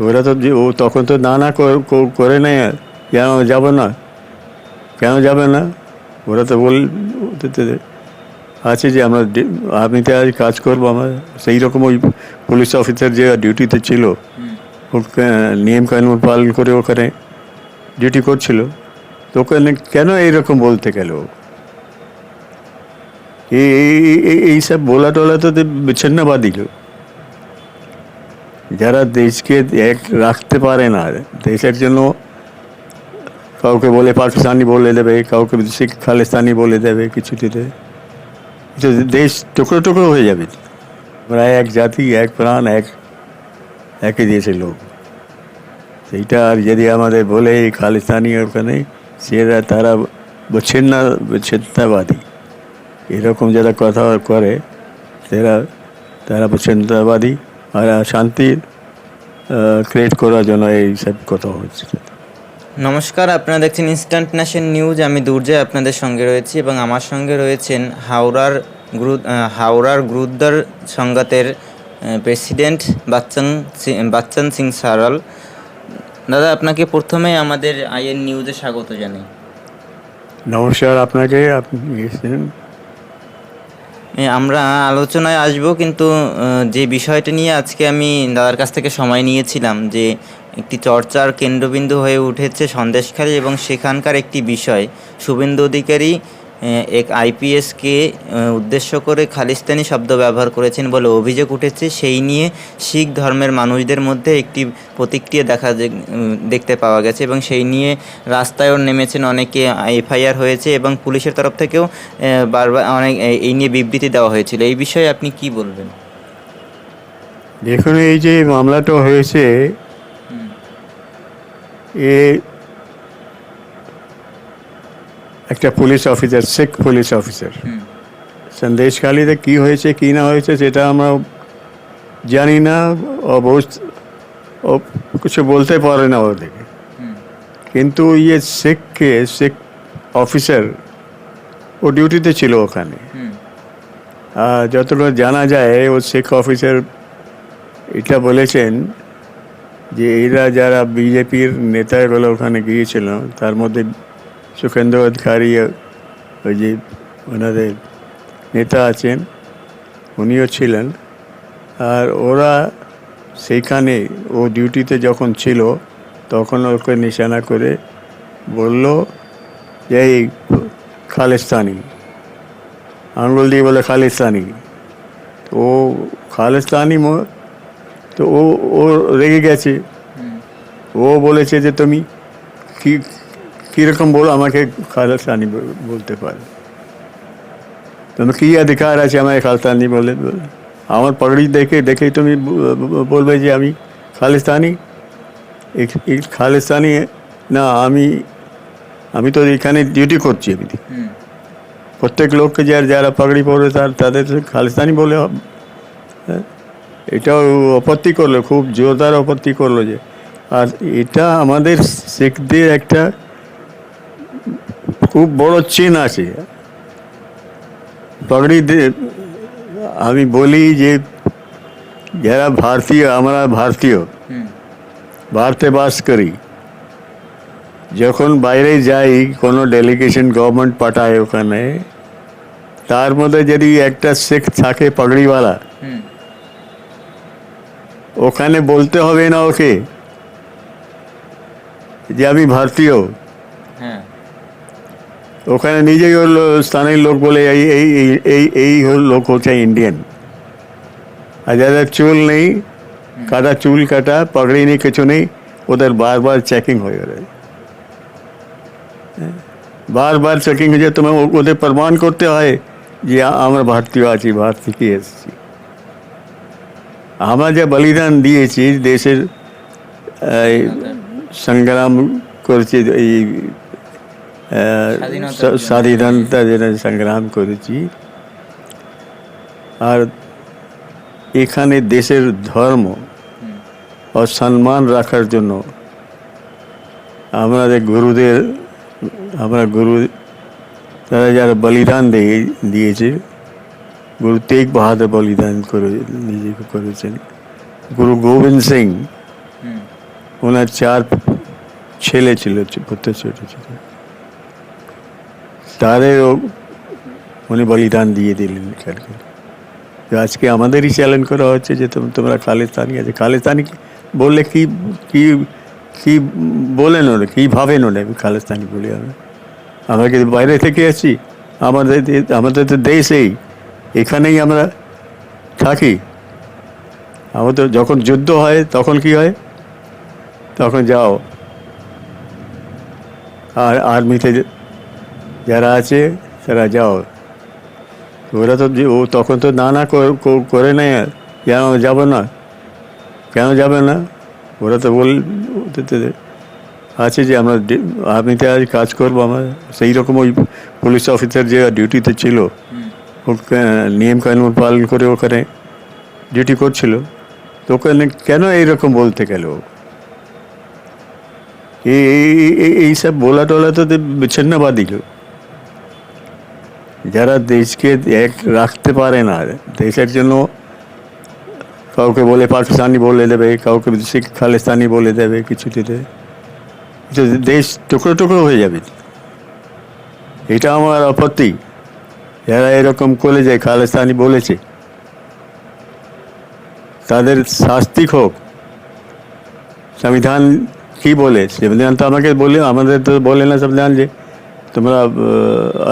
ওরা তো ও তখন তো না না কর- নেয় কেন যাবে না? কেন যাবে না? ওরা তো বল আছে যে আমরা ডে- তো আজ কাজ করব আমার সেই রকম ওই পুলিশ অফিসার যে ডিউটিতে ছিল ও কা- নিয়ম কানুন পালন করে ওখানে ডিউটি করছিল। তো ওখানে কেন এইরকম বলতে গেল? ও? এই এই- এই- এইসব বলা টলা তো বিচ্ছিন্নবাদী যারা দেশকে এক রাখতে পারে না, দেশের জন্য কাউকে বলে পাকিস্তানি বলে দেবে, কাউকে শিখ খালিস্তানি বলে দেবে কিছু দিতে দেশ টুকরো টুকরো হয়ে যাবে। আমরা এক জাতি, এক প্রাণ, এক, একই দেশের লোক। সেইটা আর যদি আমাদের বলে খালিস্তানি ওখানে, সেরা তারা বিচ্ছিন্ন বিচ্ছিন্নবাদী এরকম যারা কথা করে, তারা তারা বিচ্ছিন্নতাবাদী আর শান্তি ক্রিয়েট করার জন্য এই সব কথা হচ্ছে নমস্কার আপনারা দেখছেন ইনস্ট্যান্ট ন্যাশন নিউজ আমি দুর্জয় আপনাদের সঙ্গে রয়েছি এবং আমার সঙ্গে রয়েছেন হাওড়ার গুরু হাওড়ার গুরুদ্বার সংঘাতের প্রেসিডেন্ট বাচ্চন সি- বাচ্চন সিং সারাল। দাদা আপনাকে প্রথমে আমাদের আইএন নিউজে স্বাগত জানাই। নমস্কার আপনাকে আপনি আমরা আলোচনায় আসব, কিন্তু যে বিষয়টা নিয়ে আজকে আমি দাদার কাছ থেকে সময় নিয়েছিলাম, যে একটি চর্চার কেন্দ্রবিন্দু হয়ে উঠেছে সন্দেশখালী এবং সেখানকার একটি বিষয়, শুভেন্দু অধিকারী এক আইপিএসকে উদ্দেশ্য করে খালিস্তানি শব্দ ব্যবহার করেছেন বলে অভিযোগ উঠেছে। সেই নিয়ে শিখ ধর্মের মানুষদের মধ্যে একটি প্রতিক্রিয়া দেখা দেখতে পাওয়া গেছে এবং সেই নিয়ে রাস্তায়ও নেমেছেন অনেকে এফআইআর হয়েছে এবং পুলিশের তরফ থেকেও বারবার অনেক এই নিয়ে বিবৃতি দেওয়া হয়েছিল। এই বিষয়ে আপনি কি বলবেন? দেখুন এই যে মামলাটা হয়েছে এ একটা police officer Sikh police officer সন্দেশখালীতে কি হয়েছে কি না হয়েছে সেটা আমরা জানি না। অবশ্য ও কিছু বলতে পারে না ওদেরকে। কিন্তু ইয়ে শিখকে শিখ অফিসার ও ডিউটিতে ছিল ওখানে। আর যতটা জানা যায় ও শিখ অফিসার এটা বলেছেন যে এরা যারা বিজেপির নেতাগুলো ওখানে গিয়েছিল তার মধ্যে সুখেন্দ্র অধিকারী ওই যে ওনাদের নেতা আছেন উনিও ছিলেন। আর ওরা সেইখানে ও ডিউটিতে যখন ছিল তখন ওকে নিশানা করে বলল যে এই খালিস্তানি আঙুল দিয়ে বলে খালিস্তানি। তো ও খালিস্তানি ম- তো ও ও রেগে গেছে। ও বলেছে যে তুমি কি কীরকম বলো আমাকে খালিস্তানি বল- বলতে পারো তোমার কী অধিকার আছে আমাকে খালিস্তানি বলে? আমার পাগড়ি দেখে দেখে তুমি বলবে যে আমি খালিস্তানি খালিস্তানি না আমি আমি তো এখানে ডিউটি করছি আমি প্রত্যেক লোককে যারা যারা পাগড়ি পরে তার তাদের খালিস্তানি বলে। হ্যাঁ? এটাও আপত্তি করল খুব জোরদার আপত্তি করল যে আর এটা আমাদের শিখদের একটা খুব বড় চিন আছে। পাগড়ি দে- আমি বলি যে যারা ভারতীয় আমরা ভারতীয়। ভারতে বাস করি। যখন বাইরে যাই কোনো ডেলিগেশন গভর্নমেন্ট পাঠায় ওখানে তার মধ্যে যদি একটা শিখ থাকে পাগড়িওয়ালা ওখানে বলতে হবে না ওকে যে আমি ভারতীয়। ওখানে নিজেই ওর স্থানীয় লোক বলে এই এই এই- এই লোক হচ্ছে ইন্ডিয়ান আর যাদের চুল নেই কাটা চুল কাটা, পাগড়ি নেই, কিছু নেই, ওদের বারবার চেকিং হয়ে রয়ে বার বার চেকিং হয়ে যায়, তোমার ওদের প্রমাণ করতে হয় যে আমরা ভারতীয় আছি, ভারত থেকে এসেছি। আমরা যে বলিদান দিয়েছি, দেশের সংগ্রাম করেছি, এই আহ, স্বাধীনতার স- জন্য। স্বাধীনতা যেটা সংগ্রাম করেছি। আর এখানে দেশের ধর্ম ও সম্মান রাখার জন্য আমাদের গুরুদের আমরা গুরু তারা যারা বলিদান দিয়ে দিয়েছে গুরু তেগ বাহাদুর বলিদান করে নিজেকে করেছেন। গুরু গোবিন্দ সিং ওনার চার ছেলে ছিল পুত্র ছোট ছোট তাদেরও উনি বলিদান দিয়ে দিলেন তো আজকে আমাদেরই চ্যালেঞ্জ করা হচ্ছে যে তোম- তোমরা খালিস্তানি আছে। খালিস্তানি বললে কি কি কি বলেন ওরা? কী ভাবেন ওরা? খালিস্তানি বলি আমরা। আমরা কি বাইরে থেকে আছি? আমাদের আমাদের তো দেশেই এখানেই আমরা থাকি। আমাদের যখন যুদ্ধ হয়, তখন কি হয়? তখন যাও। আর আর্মিতে যারা আছে তারা যাও। ওরা তো ও তখন তো না না কর- নেয় কেন যাবে না? কেন যাবে না? ওরা তো বল আছে যে আমরা ডি- আর্মিতে আজ কাজ করব আমরা। সেই রকম ওই পুলিশ অফিসার যে ডিউটিতে ছিল ও নিয়ম কানুন পালন করে ওখানে ডিউটি করছিল। তো ওখানে কেন এইরকম বলতে গেল? এই এইসব বলা টলা তো বিচ্ছিন্নবাদী লোক। যারা দেশকে এক রাখতে পারে না, দেশের জন্য কাউকে বলে পাকিস্তানি বলে দেবে, কাউকে শিখ খালিস্তানি বলে দেবে কিছুটিতে তো দেশ টুকরো টুকরো হয়ে যাবে। এটা আমার আপত্তি। যারা এরকম করে যায় খালিস্তানি বলেছে, তাদের শাস্তি হোক। সংবিধান কি বলে? সংবিধান তো আমাকে বলে, আমাদের তো বলে না সংবিধান যে তোমরা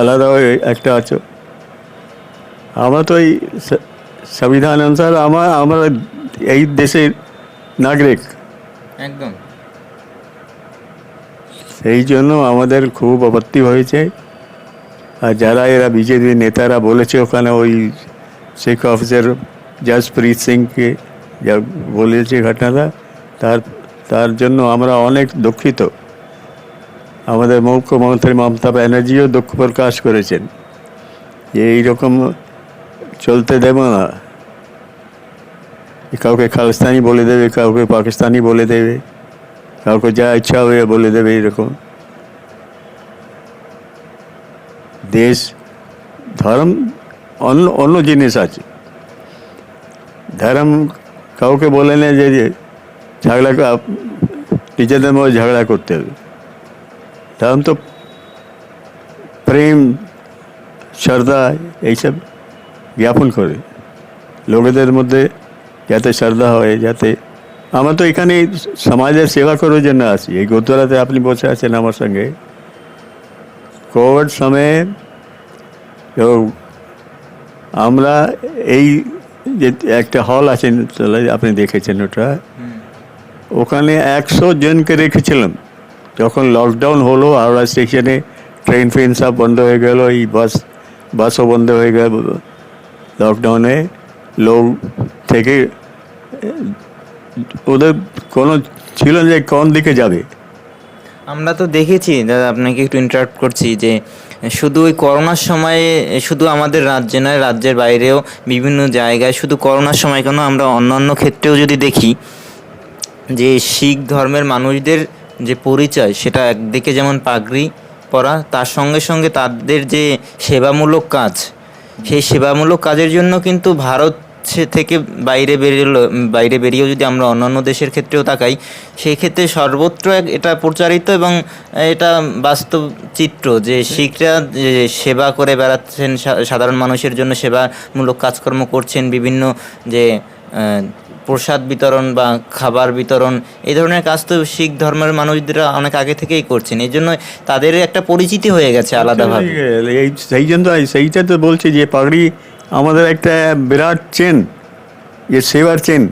আলাদা হয়ে একটা আছো। আমরা তো এই সংবিধান অনুসার আমার আমরা এই দেশের নাগরিক। একদম। সেই জন্য আমাদের খুব আপত্তি হয়েছে। আর যারা এরা বিজেপির নেতারা বলেছে ওখানে ওই শিখ অফিসার জসপ্রীত সিংকে যা বলেছে ঘটনাটা তার তার জন্য আমরা অনেক দুঃখিত। আমাদের মুখ্যমন্ত্রী মমতা ব্যানার্জিও দুঃখ প্রকাশ করেছেন। যে এইরকম চলতে দেব না। কাউকে খালিস্তানি বলে দেবে, কাউকে পাকিস্তানি বলে দেবে, কাউকে যা ইচ্ছা হবে বলে দেবে এরকম। দেশ, ধর্ম, অন্য অন্য জিনিস আছে। ধর্ম কাউকে বলে না যে ঝগড়া, নিজেদের মধ্যে ঝগড়া করতে হবে। ধর্ম তো প্রেম শ্রদ্ধা এইসব জ্ঞাপন করে। লোকেদের মধ্যে যাতে শ্রদ্ধা হয় যাতে আমরা তো এখানে সমাজের সেবা করার জন্য আছি। এই গুরুদ্বারাতে আপনি বসে আছেন আমার সঙ্গে। কোভিড সময়ে তো আমরা এই যে একটা হল আছে আপনি দেখেছেন ওটা। ওখানে একশো জনকে রেখেছিলাম। যখন লকডাউন হলো হাওড়া স্টেশনে ট্রেন ফ্রেন সব বন্ধ হয়ে গেল, এই বাস বাসও বন্ধ হয়ে গেল লকডাউনে লোক থেকে, ওদের কোনো ছিল যে কোন দিকে যাবে। আমরা তো দেখেছি, দাদা, আপনাকে একটু ইন্টারাপ্ট করছি যে শুধু ওই করোনার সময়ে, শুধু আমাদের রাজ্যে নয়, রাজ্যের বাইরেও বিভিন্ন জায়গায় শুধু করোনার সময় কেন আমরা অন্যান্য ক্ষেত্রেও যদি দেখি যে শিখ ধর্মের মানুষদের যে পরিচয় সেটা একদিকে যেমন পাগড়ি পরা তার সঙ্গে সঙ্গে তাদের যে সেবামূলক কাজ সেই সেবামূলক কাজের জন্য কিন্তু ভারত সে থেকে বাইরে বেরোলো বাইরে বেরিয়েও যদি আমরা অন্যান্য দেশের ক্ষেত্রেও তাকাই সেই ক্ষেত্রে সর্বত্র এক- এটা প্রচারিত এবং এটা বাস্তব চিত্র যে শিখরা যে সেবা করে বেড়াচ্ছেন সাধারণ মানুষের জন্য সেবামূলক কাজকর্ম করছেন বিভিন্ন যে প্রসাদ বিতরণ বা খাবার বিতরণ এই ধরনের কাজ তো শিখ ধর্মের মানুষরা অনেক আগে থেকেই করছেন। এই জন্য তাদের একটা পরিচিতি হয়ে গেছে আলাদাভাবে। এই সেই জন্য সেইটা তো বলছি যে পাগড়ি আমাদের একটা বিরাট চেন যে সেবার চেন।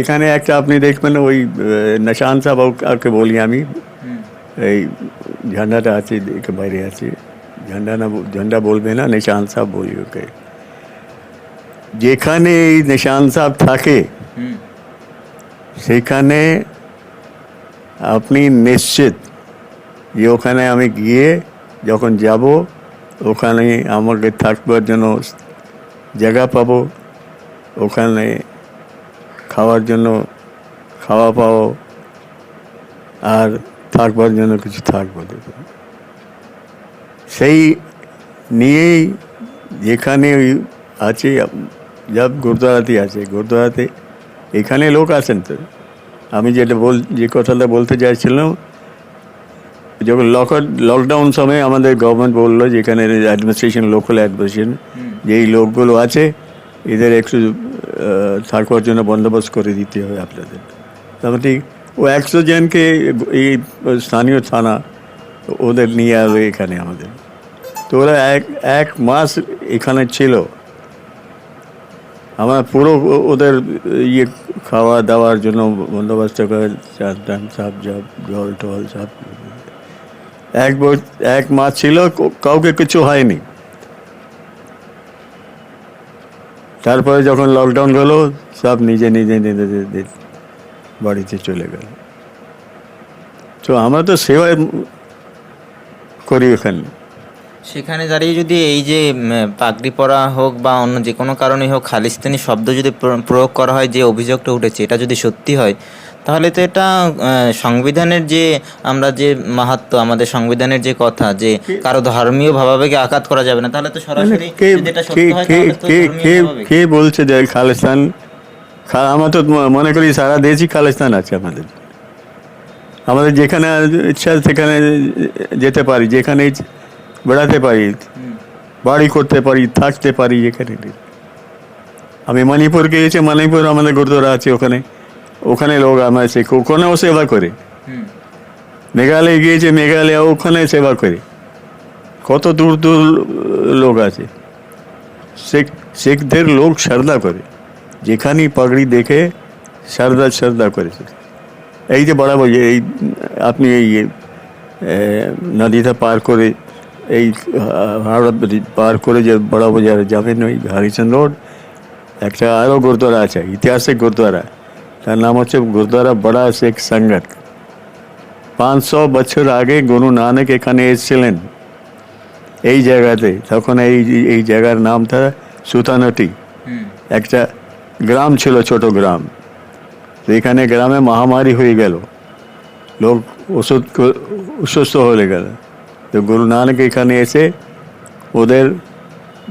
এখানে একটা আপনি দেখবেন ওই নিশান সাহেব আরকে বলি আমি। এই ঝান্ডাটা আছে বাইরে আছে। ঝান্ডা না ঝান্ডা বলবে না নিশান সাহেব বলি ওকে। যেখানে এই নিশান সাহেব থাকে। সেখানে আপনি নিশ্চিত যে ওখানে আমি গিয়ে যখন যাব, ওখানে আমাকে থাকবার জন্য জায়গা পাবো, ওখানে খাওয়ার জন্য খাওয়া পাবো, আর থাকবার জন্য কিছু থাকব সেই নিয়েই যেখানে আছে যাব গুরুদ্বারাতে আছে, গুরুদ্বারাতে এখানে লোক আছেন তো। আমি যেটা বল যে কথাটা বলতে চাইছিলাম যখন লক লকডাউন সময় আমাদের গভর্নমেন্ট বলল যেখানে অ্যাডমিনিস্ট্রেশন লোকাল অ্যাডমিনিস্ট্রেশন যেই লোকগুলো আছে এদের একটু থাকবার জন্য বন্দোবস্ত করে দিতে হবে আপনাদের। ঠিক ও একশো জনকে এই স্থানীয় থানা ওদের নিয়ে আসবে এখানে আমাদের। তো ওরা এক এক মাস এখানে ছিল। আমরা পুরো ওদের ইয়ে খাওয়া দাওয়ার জন্য বন্দোবস্ত করে চার টান সব জব জল টল সব এক এক মাস ছিল কাউকে কিছু হয়নি। তারপরে যখন লকডাউন হলো সব নিজে নিজে নিজে বাড়িতে চলে গেল। তো আমরা তো সেবায় করি ওখানে সেখানে দাঁড়িয়ে যদি এই যে পাগড়ি পরা হোক বা অন্য যে কোনো কারণে হোক খালিস্তানি শব্দ যদি প্র- প্রয়োগ করা হয় যে অভিযোগটা উঠেছে এটা যদি সত্যি হয় তাহলে তো এটা সংবিধানের যে আমরা যে মাহাত্ম আমাদের সংবিধানের যে কথা যে কারও ধর্মীয় ভাবাবেগে আঘাত করা যাবে না তাহলে তো সরাসরি কে বলছে যে খালিস্তান আমরা তো মনে করি সারা দেশই খালিস্তান আছে আমাদের। আমাদের যেখানে ইচ্ছা সেখানে যেতে পারি যেখানে বেড়াতে পারি বাড়ি করতে পারি থাকতে পারি যেখানে আমি মণিপুর গিয়েছি মণিপুর আমাদের গুরুদ্বারা আছে ওখানে। ওখানে লোক আমার সে ওখানেও সেবা করে। মেঘালয় গিয়েছে মেঘালয় ওখানে সেবা করে। কত দূর দূর লোক আছে। শেখ শেখদের লোক শ্রদ্ধা করে। যেখানেই পাগড়ি দেখে শ্রদ্ধা শ্রদ্ধা করেছে এই যে বরাবর এই আপনি এই নদীটা পার করে এই হাওড়া ব্রিজ পার করে যে বড় বাজারে যাবেন ওই হরিচন্দ রোড একটা আরও গুরুদ্বারা আছে ইতিহাসিক গুরুদ্বারা। তার নাম হচ্ছে গুরুদ্বারা বড়া শেখ সঙ্গত পাঁচশো বছর আগে গুরু নানক এখানে এসেছিলেন। এই জায়গাতে তখন এই এই জায়গার নাম নামটা সুতানটি। একটা গ্রাম ছিল ছোট গ্রাম। এখানে গ্রামে মহামারী হয়ে গেল। লোক ওষুধ অসুস্থ হয়ে গেল। তো গুরু নানক এখানে এসে ওদের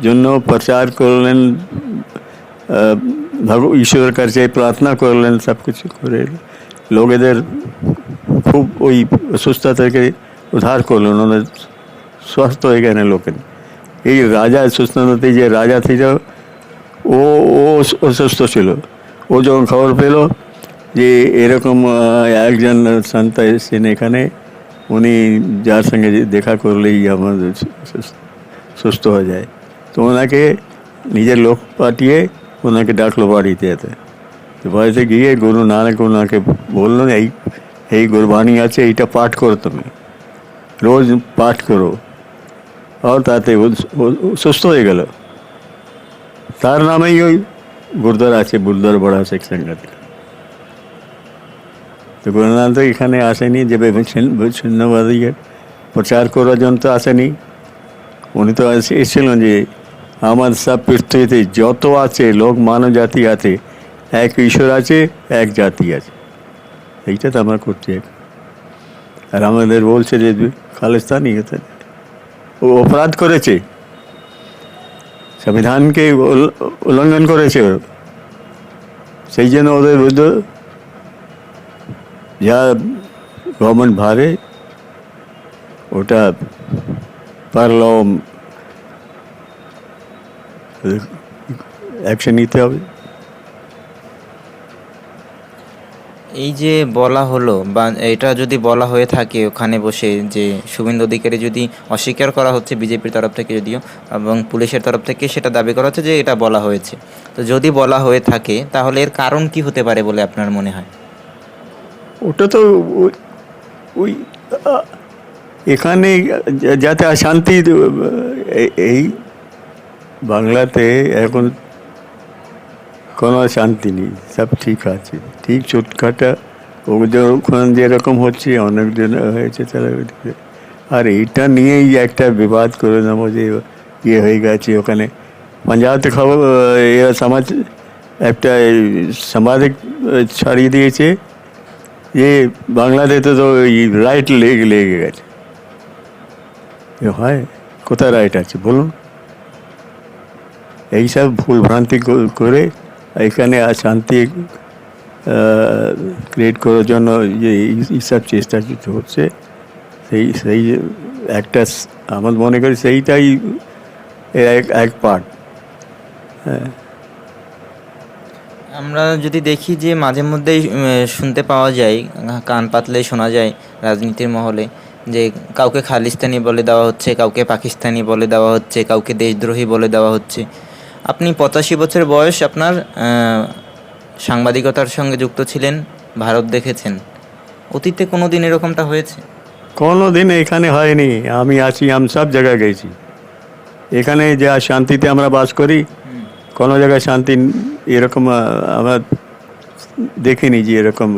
জন্য প্রচার করলেন ভগ ঈশ্বরের কাছে প্রার্থনা করলেন, সব কিছু করে লোকেদের খুব ওই অসুস্থতা থেকে উদ্ধার করলেন, ওদের সুস্থ হয়ে গেলেন লোকের। এই রাজা সুস্থতে যে রাজা ছিল, ও ও অসুস্থ ছিল। ও যখন খবর পেল যে এরকম একজন সন্ত এসেছেন এখানে উনি যার সঙ্গে দেখা করলেই আমাদের সুস্থ- হয়ে যায়। তো ওনাকে নিজের লোক পাঠিয়ে ওনাকে ডাকলো বাড়িতে এতে। তো বাড়িতে গিয়ে গুরু নানক ওনাকে বললেন, এই এই গুরবাণী আছে, এইটা পাঠ করো তুমি। রোজ পাঠ করো। আর তাতে সুস্থ হয়ে গেল। তার নামেই ওই গুরুদ্বার আছে গুরুদ্বার বড়া সঙ্গত তো গুরুনাথ তো এখানে আসেনি যে বিচ্ছিন্নবাদী প্রচার করার জন্য তো আসেনি। উনি তো এসে- এসেছিলেন যে আমার সব পৃথিবীতে যত আছে, লোক, মানব জাতি আছে, এক ঈশ্বর আছে, এক জাতি আছে। এইটা তো আমরা এখন। আর আমাদের বলছে যে খালিস্তানি হতে ও অপরাধ করেছে। সংবিধানকে উল্লঙ্ঘন করেছে সেই জন্য ওদের বিরুদ্ধে যা গভর্নমেন্ট ভারে, ওটা পারলেও অ্যাকশন নিতে হবে। এই যে বলা হলো, বা এটা যদি বলা হয়ে থাকে ওখানে বসে, যে শুভেন্দু অধিকারী যদি অস্বীকার করা হচ্ছে বিজেপির তরফ থেকে যদিও, এবং পুলিশের তরফ থেকে সেটা দাবি করা হচ্ছে যে এটা বলা হয়েছে। তো যদি বলা হয়ে থাকে, তাহলে এর কারণ কি হতে পারে বলে আপনার মনে হয়? ওটা তো ওই- এখানে যাতে অশান্তি এই বাংলাতে এখন কোনো শান্তি নেই সব ঠিক আছে। ঠিক ছোটখাটা ও যখন যেরকম হচ্ছে অনেক দিন হয়েছে তারা আর এইটা নিয়েই একটা বিবাদ করে নেব যে ইয়ে হয়ে গেছে ওখানে। পাঞ্জাবতে খবর এরা সমাজ একটা আহ, ছাড়িয়ে দিয়েছে। যে বাংলাদেশে তো এই রাইট লেগে লেগে গেছে এ হয় কোথায় রাইট আছে বলুন এইসব ভুল ভ্রান্তি ক- করে এখানে শান্তি ক্রিয়েট করার জন্য যে এই- এইসব চেষ্টা যেটা হচ্ছে সেই সেই একটা আমার মনে করি সেইটাই এক এক পার্ট আমরা যদি দেখি যে মাঝে মধ্যেই শুনতে পাওয়া যায় কান পাতলেই শোনা যায় রাজনীতির মহলে, যে কাউকে খালিস্তানি বলে দেওয়া হচ্ছে, কাউকে পাকিস্তানি বলে দেওয়া হচ্ছে, কাউকে দেশদ্রোহী বলে দেওয়া হচ্ছে। আপনি পঁচাশি বছর বয়স আপনার সাংবাদিকতার সঙ্গে যুক্ত ছিলেন, ভারত দেখেছেন। অতীতে কোনো দিন এরকমটা হয়েছে? কোনো দিন এখানে হয়নি। আমি আছি, আমি সব জায়গায় গেছি। এখানে যা শান্তিতে আমরা বাস করি কোনো জায়গায় শান্তি এরকম আমরা দেখিনি যে এরকম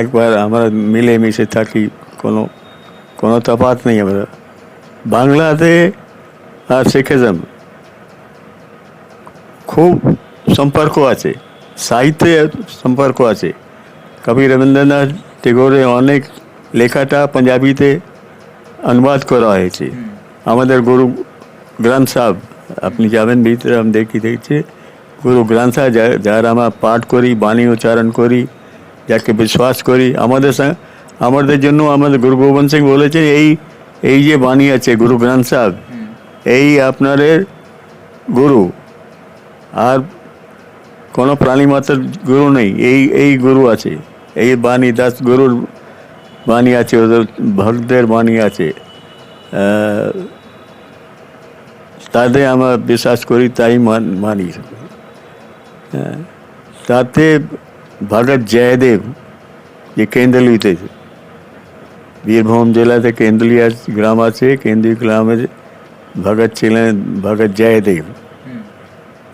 একবার আমরা মিলেমিশে থাকি কোনো কোনো তফাৎ নেই আমরা বাংলাতে আর শিখিজম খুব সম্পর্ক আছে সাহিত্যে সম্পর্ক আছে। কবি রবীন্দ্রনাথ টেগোরে অনেক লেখাটা পাঞ্জাবিতে অনুবাদ করা হয়েছে। আমাদের গুরু গ্রন্থ সাহেব আপনি যাবেন ভিতরে আমি দেখি দেখছি গুরু গ্রন্থ যার আমরা পাঠ করি বাণী উচ্চারণ করি যাকে বিশ্বাস করি আমাদের আমাদের জন্য আমাদের গুরু গোবিন্দ সিং বলেছে এই এই যে বাণী আছে গুরু গ্রন্থ সাহেব এই আপনাদের গুরু আর কোনো প্রাণী মাত্রার গুরু নেই এই এই গুরু আছে এই বাণী দাস গুরুর বাণী আছে ওদের ভক্তদের বাণী আছে তাদের আমরা বিশ্বাস করি তাই মান- মানি হ্যাঁ, তাতে ভগৎ জয়দেব যে কেন্দ্রলিতে বীরভূম জেলাতে কেন্দ্রলিয়া গ্রাম আছে কেন্দ্রীয় গ্রামে ভগৎ ছিলেন ভগৎ জয়দেব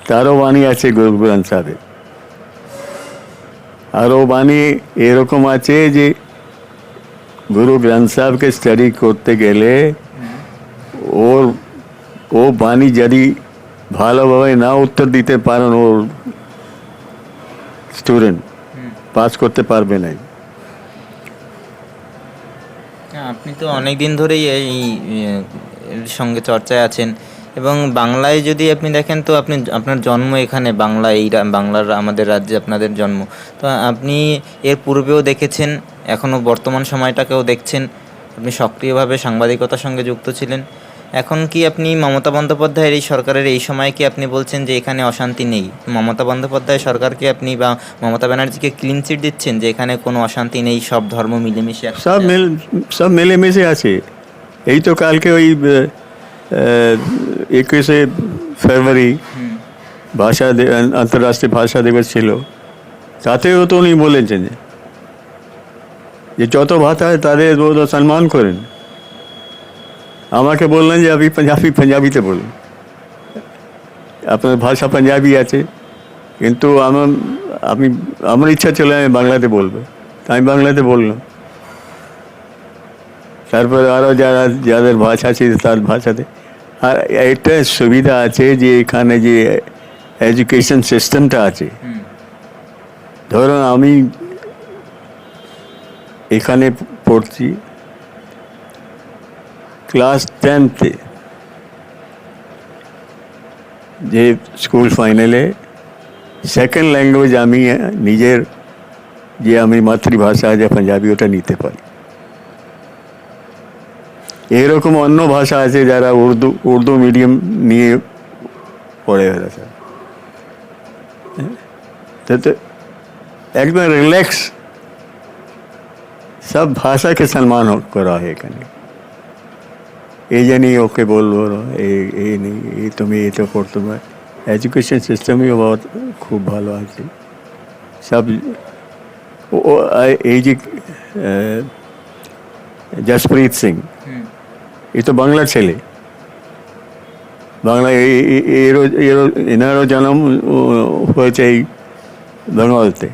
তারও বাণী আছে গুরু গ্রন্থ সাহেবের আর ও বাণী এরকম আছে যে গুরু গ্রন্থ সাহেবকে স্টাডি করতে গেলে ওর ও বাণী যদি ভালোভাবে না উত্তর দিতে পারেন ওর স্টুডেন্ট পাস করতে পারবে না হ্যাঁ, আপনি তো অনেক দিন ধরেই এই এর সঙ্গে চর্চায় আছেন এবং বাংলায় যদি আপনি দেখেন তো আপনি আপনার জন্ম এখানে বাংলা এই বাংলার আমাদের রাজ্যে আপনাদের জন্ম। তো আপনি এর পূর্বেও দেখেছেন এখনও বর্তমান সময়টাকেও দেখছেন। আপনি সক্রিয়ভাবে সাংবাদিকতার সঙ্গে যুক্ত ছিলেন। এখন কি আপনি মমতা বন্দ্যোপাধ্যায়ের এই সরকারের এই সময় কি আপনি বলছেন যে এখানে অশান্তি নেই? মমতা বন্দ্যোপাধ্যায় সরকারকে আপনি বা মমতা ব্যানার্জিকে ক্লিন চিট দিচ্ছেন যে এখানে কোনো অশান্তি নেই, সব ধর্ম মিলেমিশে সব মিল, সব মিলেমিশে আছে। এই তো কালকে ওই একুশে ফেব্রুয়ারি ভাষা আন্তর্রাষ্ট্রীয় ভাষা দিবস ছিল। তাতেও তো উনি বলেছেন যে- যত ভাষা হয় তাদের সম্মান করেন। আমাকে বললেন যে আপনি পাঞ্জাবি, পাঞ্জাবিতে বলুন। আপনার ভাষা পাঞ্জাবি আছে, কিন্তু আমার, আপনি, আমার ইচ্ছা ছিল আমি বাংলাতে বলব। তাই আমি বাংলাতে বললাম। তারপরে আরও যারা, যাদের ভাষা আছে তার ভাষাতে। আর একটা সুবিধা আছে যে এখানে যে এডুকেশন সিস্টেমটা আছে। ধরুন আমি এখানে পড়ছি ক্লাস টেনথে যে স্কুল ফাইনালে সেকেন্ড ল্যাঙ্গুয়েজ আমি নিজের যে আমি মাতৃভাষা যে পাঞ্জাবি ওটা নিতে পারি এরকম অন্য ভাষা আছে যারা উর্দু উর্দু মিডিয়াম নিয়ে পড়ে ওরা সব। হ্যাঁ? তো তো একদম রিল্যাক্স সব ভাষা के सम्मान हो- করা হয় এখানে এই জানি ওকে বলব এই এই নেই এই তুমি এটা পড়তে পার। এডুকেশন সিস্টেমই বহুত খুব ভালো আছে। সব ও- এই যে জসপ্রীত সিং। এ তো বাংলার ছেলে। বাংলা এরও এরও এনারও জন্ম হয়েছে এই বেঙ্গলতে।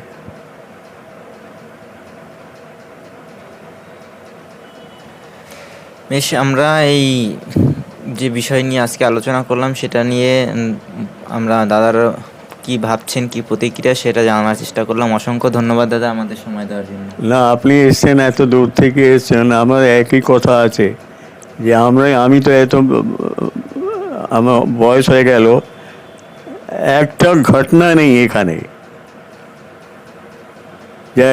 বেশ, আমরা এই যে বিষয় নিয়ে আজকে আলোচনা করলাম, সেটা নিয়ে আমরা দাদার কি ভাবছেন, কি প্রতিক্রিয়া, সেটা জানার চেষ্টা করলাম। অসংখ্য ধন্যবাদ দাদা আমাদের সময় দেওয়ার জন্য। না, আপনি এসছেন এত দূর থেকে এসছেন, আমার একই কথা আছে যে আমরা আমি তো এত, আমার বয়স হয়ে গেল, একটা ঘটনা নেই এখানে। যা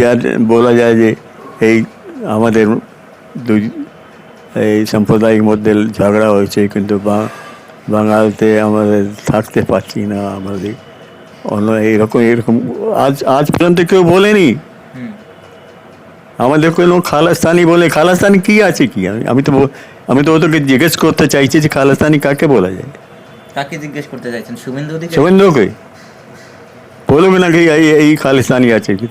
যা বলা যায় যে, এই আমাদের দুই এই সাম্প্রদায়িক মধ্যে ঝগড়া হয়েছে কিন্তু বা- বাঙালতে আমাদের থাকতে পারছি না আমাদের। অন্য এইরকম এরকম আজ আজ পর্যন্ত কেউ বলেনি। আমাদের কোনো খালাস্তানি বলে খালাস্তানি কি আছে কি? আমি আমি তো আমি তো ওদেরকে জিজ্ঞেস করতে চাইছি যে খালাস্তানি কাকে বলা যায়। কাকে জিজ্ঞেস করতে চাইছেন? শুভেন্দু শুভেন্দুকে। বলবে না কি এই এই খালিস্তানি আছে কি?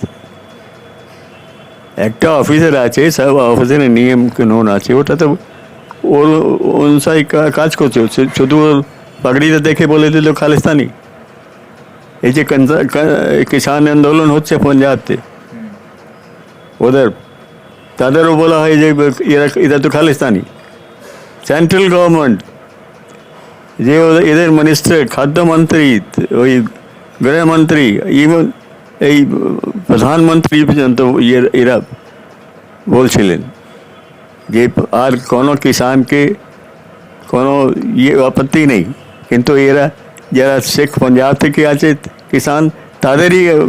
একটা অফিসার আছে সব অফিসারের নিয়ম কানুন আছে ওটা তো ওর অনুসারে কা- কাজ করছে শু- শুধু ওর পাগড়িটা দেখে বলে দিল খালিস্তানি এই যে কনসা- ক- কিষান আন্দোলন হচ্ছে পাঞ্জাবতে ওদের তাদেরও বলা হয় যে এরা এরা তো খালিস্তানি সেন্ট্রাল গভর্নমেন্ট যে ওদের- এদের মিনিস্টার খাদ্যমন্ত্রী ওই গৃহমন্ত্রী ইভেন এই প্রধানমন্ত্রী পর্যন্ত ইয়ে- এরা বলছিলেন যে আর কোনো কিষানকে কোনো ইয়ে আপত্তি নেই। কিন্তু এরা যারা শেখ পাঞ্জাব থেকে আছে কিষান তাদেরই আহ,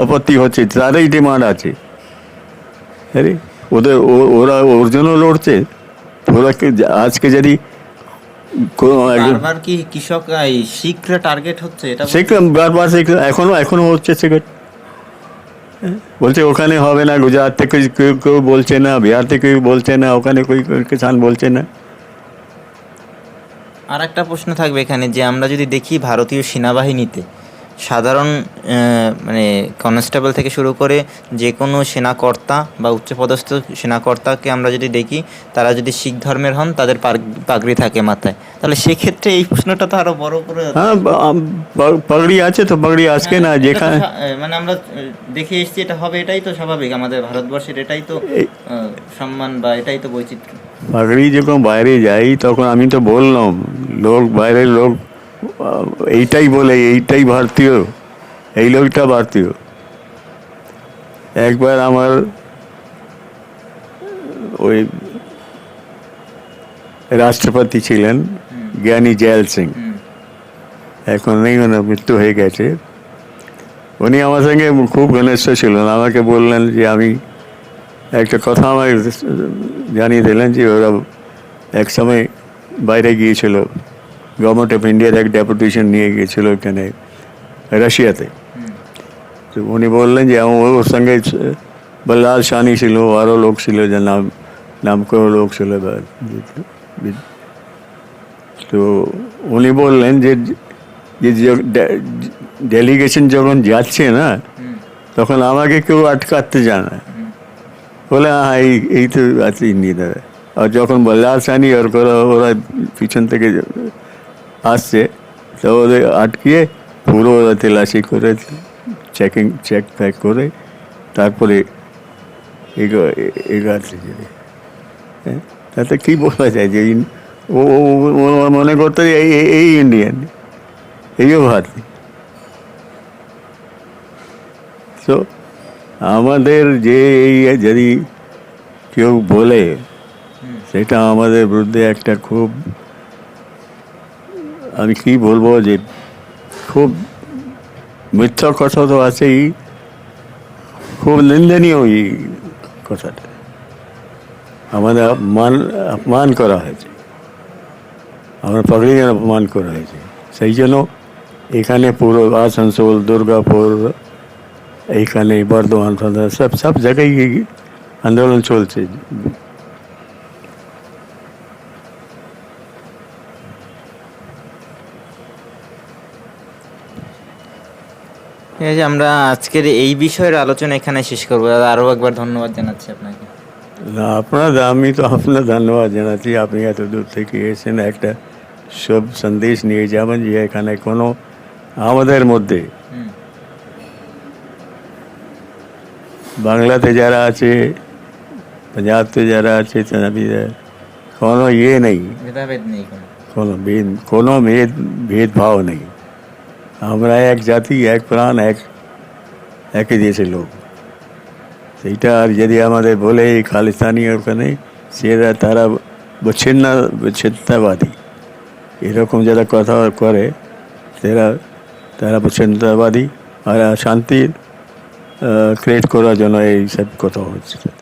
আপত্তি হচ্ছে তাদেরই ডিমান্ড আছে। আরে ওদের ও- ওরা ওর জন্য লড়ছে। ওরা কি- আজকে যদি কোনো একজন বারবার কি কৃষক শিখরা টার্গেট হচ্ছে? এটা বারবার সেখানে এখনও এখনও হচ্ছে বলছে ওখানে হবে না গুজরাট থেকে কেউ কেউ বলছে না বিহার থেকে কেউ বলছে না ওখানে কেউ কিষান বলছে না। আর একটা প্রশ্ন থাকবে এখানে যে আমরা যদি দেখি ভারতীয় সেনাবাহিনীতে সাধারণ মানে কনস্টেবল থেকে শুরু করে যে কোনো সেনাকর্তা বা উচ্চপদস্থ সেনাকর্তাকে আমরা যদি দেখি তারা যদি শিখ ধর্মের হন তাদের পাগড়ি থাকে মাথায়। তাহলে সেক্ষেত্রে এই প্রশ্নটা তো আরও বড় করে হ্যাঁ পাগড়ি আছে তো পাগড়ি আজকে না হ্যাঁ, যেখানে মানে আমরা দেখে এসেছি এটা হবে এটাই তো স্বাভাবিক। আমাদের ভারতবর্ষের এটাই তো সম্মান বা এটাই তো বৈচিত্র্য। পাগড়ি যখন বাইরে যাই তখন আমি তো বললাম লোক বাইরের লোক এইটাই বলে এইটাই ভারতীয় এই লোকটা ভারতীয়। একবার আমার ওই রাষ্ট্রপতি ছিলেন জ্ঞানী জয়াল সিং। এখন নেই ওনার মৃত্যু হয়ে গেছে। উনি আমার সঙ্গে খুব ঘনিষ্ঠ ছিলেন। আমাকে বললেন যে আমি একটা কথা আমাকে জানিয়ে দিলেন যে ওরা এক সময় বাইরে গিয়েছিল। গভর্নমেন্ট অফ ইন্ডিয়ার এক ডেপুটেশন নিয়ে গিয়েছিল এখানে, রাশিয়াতে। তো উনি বললেন যে ওর সঙ্গে বল্লাল শানি ছিল, আরও লোক ছিল, যার নাম নাম করে লোক ছিল তো উনি বললেন যে যে ডেলিগেশন যখন যাচ্ছে না, তখন আমাকে কেউ আটকাতে যায় না বলে হ্যাঁ এই এই তো আছে ইন্ডিয়াতে আর যখন বল্লাল সানি আর ওরা পিছন থেকে আসছে তো ওদের আটকিয়ে পুরো ওরা তেলাশি করে চেকিং চেক ফ্যাক করে তারপরে এগো- এ- এগাচ্ছে হ্যাঁ? তাতে কী বলা যায় যে ও মনে করতো যে এই এই- এই ইন্ডিয়ান এইও ভারতীয়। তো আমাদের যে এই যদি কেউ বলে সেটা আমাদের বিরুদ্ধে একটা খুব আমি কি বলব যে খুব মিথ্যা কথা তো আছেই, খুব নিন্দনীয় এই কথাটা। আমাদের অপমান অপমান করা হয়েছে। আমরা পাগড়ির অপমান করা হয়েছে। সেই জন্য এখানে পুরো আসানসোল, দুর্গাপুর, এইখানে বর্ধমান, সব সব জায়গায় আন্দোলন চলছে। ঠিক আছে আমরা আজকের এই বিষয়ের আলোচনা এখানে শেষ করব। দাদা আরও একবার ধন্যবাদ জানাচ্ছি আপনাকে। না আপনার আমি তো আপনার ধন্যবাদ জানাচ্ছি। আপনি এত দূর থেকে এসেছেন একটা সব সন্দেশ নিয়ে যাবেন যে এখানে কোনো আমাদের মধ্যে বাংলাতে যারা আছে পাঞ্জাবতে যারা আছে কোনো ইয়ে নেই। কোনো ভেদ কোনো ভেদ ভেদভাব নেই। আমরা এক জাতি, এক প্রাণ, এক, একই দেশের লোক। সেইটা আর যদি আমাদের বলে এই খালিস্তানি ওখানে সেরা তারা বিচ্ছিন্ন বিচ্ছিন্নতাবাদী এরকম যারা কথা করে সেরা তারা বিচ্ছিন্নতাবাদী আর শান্তির ক্রিয়েট করার জন্য এই সব কথা হচ্ছে।